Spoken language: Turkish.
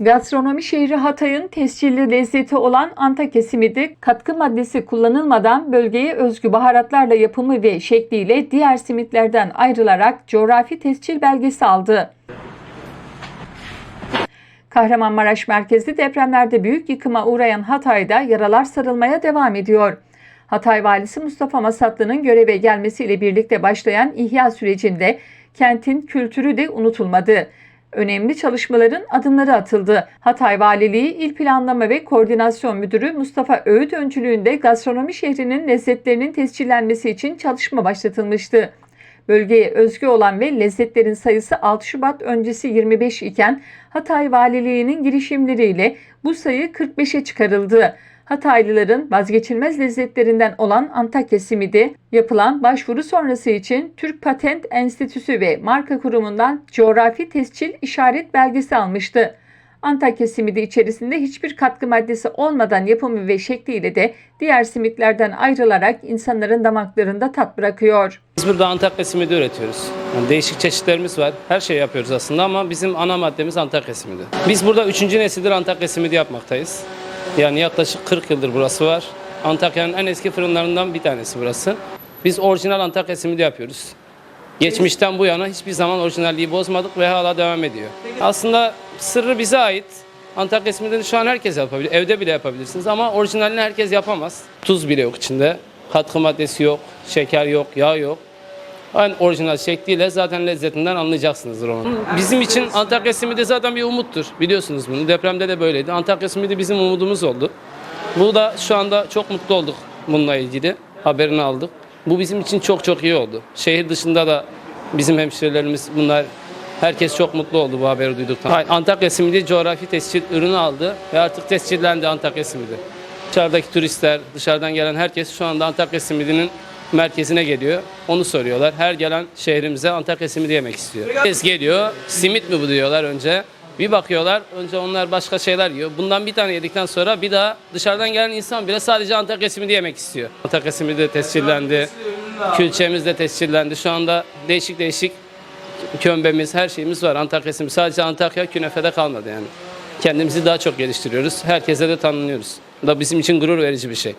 Gastronomi şehri Hatay'ın tescilli lezzeti olan Antakya simidi katkı maddesi kullanılmadan bölgeye özgü baharatlarla yapımı ve şekliyle diğer simitlerden ayrılarak coğrafi tescil belgesi aldı. Kahramanmaraş merkezli depremlerde büyük yıkıma uğrayan Hatay'da yaralar sarılmaya devam ediyor. Hatay valisi Mustafa Masatlı'nın göreve gelmesiyle birlikte başlayan ihya sürecinde kentin kültürü de unutulmadı. Önemli çalışmaların adımları atıldı. Hatay Valiliği İl Planlama ve Koordinasyon Müdürü Mustafa Öğüt öncülüğünde gastronomi şehrinin lezzetlerinin tescillenmesi için çalışma başlatılmıştı. Bölgeye özgü olan ve lezzetlerin sayısı 6 Şubat öncesi 25 iken Hatay Valiliği'nin girişimleriyle bu sayı 45'e çıkarıldı. Hataylıların vazgeçilmez lezzetlerinden olan Antakya simidi yapılan başvuru sonrası için Türk Patent Enstitüsü ve Marka Kurumu'ndan coğrafi tescil işaret belgesi almıştı. Antakya simidi içerisinde hiçbir katkı maddesi olmadan yapımı ve şekliyle de diğer simitlerden ayrılarak insanların damaklarında tat bırakıyor. Biz burada Antakya simidi üretiyoruz. Yani değişik çeşitlerimiz var. Her şeyi yapıyoruz aslında ama bizim ana maddemiz Antakya simidi. Biz burada üçüncü nesildir Antakya simidi yapmaktayız. Yani yaklaşık 40 yıldır burası var. Antakya'nın en eski fırınlarından bir tanesi burası. Biz orijinal Antakya simidi yapıyoruz. Geçmişten bu yana hiçbir zaman orijinalliği bozmadık ve hala devam ediyor. Aslında sırrı bize ait. Antakya simidini şu an herkes yapabilir. Evde bile yapabilirsiniz ama orijinalini herkes yapamaz. Tuz bile yok içinde. Katkı maddesi yok, şeker yok, yağ yok. En orijinal şekliyle zaten lezzetinden anlayacaksınızdır onu. Bizim için Antakya simidi zaten bir umuttur. Biliyorsunuz bunu. Depremde de böyleydi. Antakya simidi bizim umudumuz oldu. Bu da şu anda çok mutlu olduk bununla ilgili. Haberini aldık. Bu bizim için çok çok iyi oldu. Şehir dışında da bizim hemşirelerimiz bunlar herkes çok mutlu oldu bu haberi duyduktan. Hayır, Antakya simidi coğrafi tescil ürünü aldı ve artık tescillendi Antakya simidi. Dışarıdaki turistler, dışarıdan gelen herkes şu anda Antakya simidinin merkezine geliyor. Onu soruyorlar. Her gelen şehrimize Antakya simidi yemek istiyor. Herkes geliyor. Simit mi bu diyorlar önce. Bir bakıyorlar. Önce onlar başka şeyler yiyor. Bundan bir tane yedikten sonra bir daha dışarıdan gelen insan bile sadece Antakya simidi yemek istiyor. Antakya simidi de tescillendi. Külçemiz de tescillendi. Şu anda değişik değişik kömbemiz, her şeyimiz var. Antakya simidi. Sadece Antakya künefede kalmadı yani. Kendimizi daha çok geliştiriyoruz. Herkese de tanınıyoruz. Bu da bizim için gurur verici bir şey.